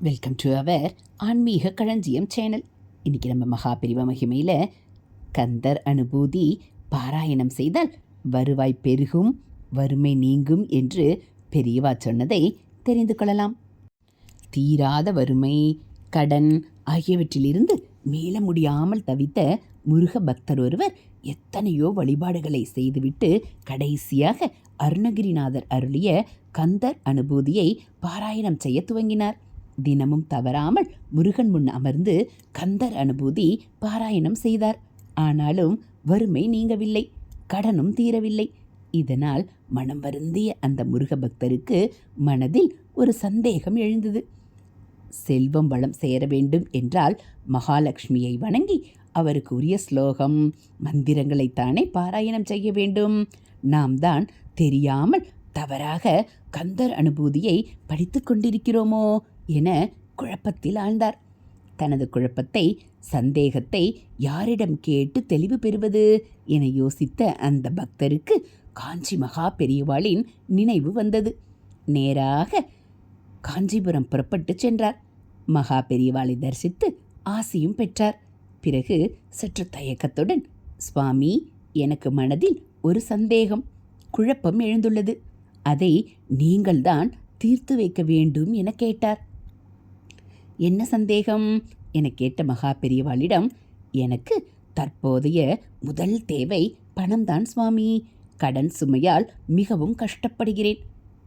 Welcome to our ஆன்மீக களஞ்சியம் channel இன்றைக்கி நம்ம மகாபிரிவ மகிமையில் கந்தர் அனுபூதி பாராயணம் செய்தால் வருவாய் பெருகும் வறுமை நீங்கும் என்று பெரியவா சொன்னதை தெரிந்து கொள்ளலாம். தீராத வறுமை கடன் ஆகியவற்றிலிருந்து மீள முடியாமல் தவித்த முருக பக்தர் ஒருவர் எத்தனையோ வழிபாடுகளை செய்துவிட்டு கடைசியாக அருணகிரிநாதர் அருளிய கந்தர் அனுபூதியை பாராயணம் செய்ய துவங்கினார். தினமும் தவறாமல் முருகன் முன் அமர்ந்து கந்தர் அனுபூதி பாராயணம் செய்தார். ஆனாலும் வறுமை நீங்கவில்லை கடனும் தீரவில்லை. இதனால் மனம் வருந்திய அந்த முருக பக்தருக்கு மனதில் ஒரு சந்தேகம் எழுந்தது. செல்வம் வளம் சேர வேண்டும் என்றால் மகாலட்சுமியை வணங்கி அவருக்கு உரிய ஸ்லோகம் மந்திரங்களைத்தானே பாராயணம் செய்ய வேண்டும். நாம் தான் தெரியாமல் தவறாக கந்தர் அனுபூதியை படித்து கொண்டிருக்கிறோமோ என குழப்பத்தில் ஆழ்ந்தார். தனது குழப்பத்தை சந்தேகத்தை யாரிடம் கேட்டு தெளிவு பெறுவது என யோசித்த அந்த பக்தருக்கு காஞ்சி மகா பெரியவாளின் நினைவு வந்தது. நேராக காஞ்சிபுரம் புறப்பட்டு சென்றார். மகா பெரியவாளை தரிசித்து ஆசியும் பெற்றார். பிறகு சற்று தயக்கத்துடன் சுவாமி எனக்கு மனதில் ஒரு சந்தேகம் குழப்பம் எழுந்துள்ளது. அதை நீங்கள்தான் தீர்த்து வைக்க வேண்டும் என கேட்டார். என்ன சந்தேகம்? என கேட்ட மகா பெரியவாளிடம் எனக்கு தற்போதைய முதல் தேவை பணம்தான் சுவாமி. கடன் சுமையால் மிகவும் கஷ்டப்படுகிறேன்.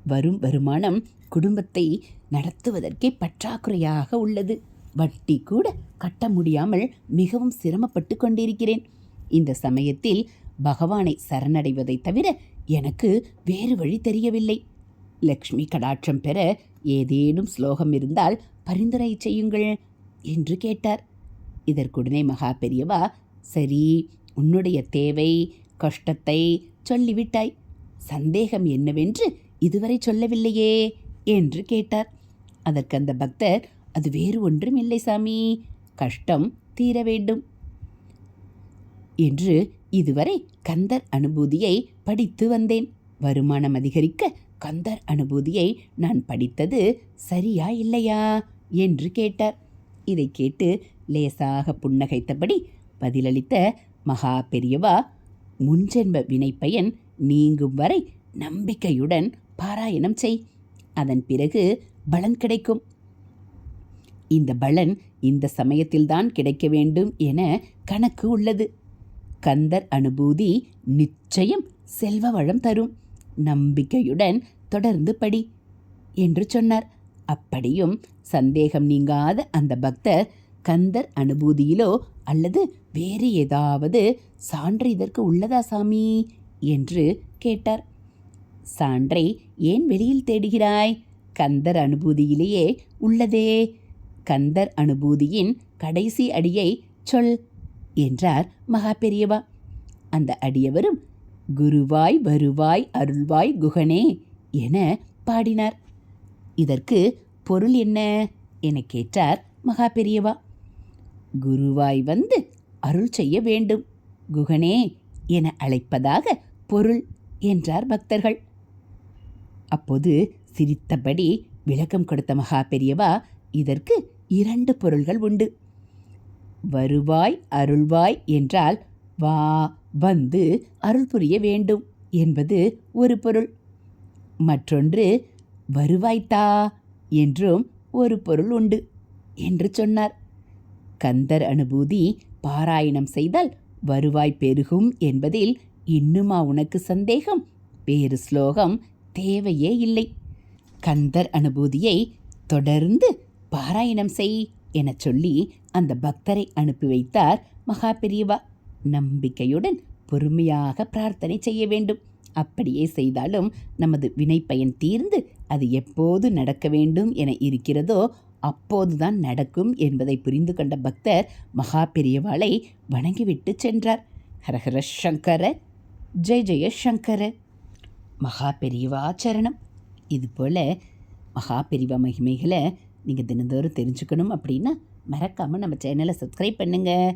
வரும் வருமானம் குடும்பத்தை நடத்துவதற்கே பற்றாக்குறையாக உள்ளது. வட்டி கூட கட்ட முடியாமல் மிகவும் சிரமப்பட்டு கொண்டிருக்கிறேன். இந்த சமயத்தில் பகவானை சரணடைவதை தவிர எனக்கு வேறு வழி தெரியவில்லை. லக்ஷ்மி கடாட்சம் பெற ஏதேனும் ஸ்லோகம் இருந்தால் பரிந்துரை செய்யுங்கள் என்று கேட்டார். இதற்குடனே மகா பெரியவா சரி உன்னுடைய தேவை கஷ்டத்தை சொல்லிவிட்டாய். சந்தேகம் என்னவென்று இதுவரை சொல்லவில்லையே என்று கேட்டார். அதற்கு அந்த பக்தர் அது வேறு ஒன்றும் இல்லை சாமி கஷ்டம் தீர வேண்டும் என்று இதுவரை கந்தர் அனுபூதியை படித்து வந்தேன். வருமானம் அதிகரிக்க கந்தர் அனுபூதியை நான் படித்தது சரியா இல்லையா? என்று கேட்டார். இதை கேட்டு லேசாக புன்னகைத்தபடி பதிலளித்த மகா பெரியவா முன்ஜென்ம வினைப்பயன் நீங்கும் வரை நம்பிக்கையுடன் பாராயணம் செய். அதன் பிறகு பலன் கிடைக்கும். இந்த பலன் இந்த சமயத்தில்தான் கிடைக்க வேண்டும் என கணக்கு உள்ளது. கந்தர் அனுபூதி நிச்சயம் செல்வ வளம் தரும். நம்பிக்கையுடன் தொடர்ந்து படி என்று சொன்னார். அப்படியும் சந்தேகம் நீங்காத அந்த பக்தர் கந்தர் அனுபூதியிலோ அல்லது வேறு ஏதாவது சான்று இதற்கு உள்ளதா சாமி என்று கேட்டார். சான்றை ஏன் வெளியில் தேடுகிறாய்? கந்தர் அனுபூதியிலேயே உள்ளதே. கந்தர் அனுபூதியின் கடைசி அடியை சொல் என்றார் மகா பெரியவா. அந்த அடியவரும் குருவாய் வருவாய் அருள்வாய் குகனே என பாடினார். இதற்கு பொருள் என்ன? என கேட்டார் மகா பெரியவா. குருவாய் வந்து அருள் செய்ய வேண்டும் குகனே என அழைப்பதாக பொருள் என்றார் பக்தர்கள். அப்போது சிரித்தபடி விளக்கம் கொடுத்த மகா பெரியவா இதற்கு இரண்டு பொருள்கள் உண்டு. வருவாய் அருள்வாய் என்றால் வா வந்து அருள் புரிய வேண்டும் என்பது ஒரு பொருள். மற்றொன்று வருவாய்த்தா என்றும் ஒரு பொருள் உண்டு என்று சொன்னார். கந்தர் அனுபூதி பாராயணம் செய்தால் வருவாய் பெருகும் என்பதில் இன்னுமா உனக்கு சந்தேகம்? வேறு ஸ்லோகம் தேவையே இல்லை. கந்தர் அனுபூதியை தொடர்ந்து பாராயணம் செய் எனச் சொல்லி அந்த பக்தரை அனுப்பி வைத்தார் மகா பெரியவா நம்பிக்கையுடன் பொறுமையாக பிரார்த்தனை செய்ய வேண்டும். அப்படியே செய்தாலும் நமது வினைப்பயன் தீர்ந்து அது எப்போது நடக்க வேண்டும் என இருக்கிறதோ அப்போதுதான் நடக்கும் என்பதை புரிந்து கொண்ட பக்தர் மகா பெரியவாளை வணங்கிவிட்டு சென்றார். ஹரஹர சங்கர ஜெய ஜெய சங்கர. மகா பெரியவா சரணம். இது போல் மகா பெரியவா மகிமைகளை நீங்கள் தினந்தோறும் தெரிஞ்சுக்கணும் அப்படின்னா மறக்காமல் நம்ம சேனலை சப்ஸ்கிரைப் பண்ணுங்கள்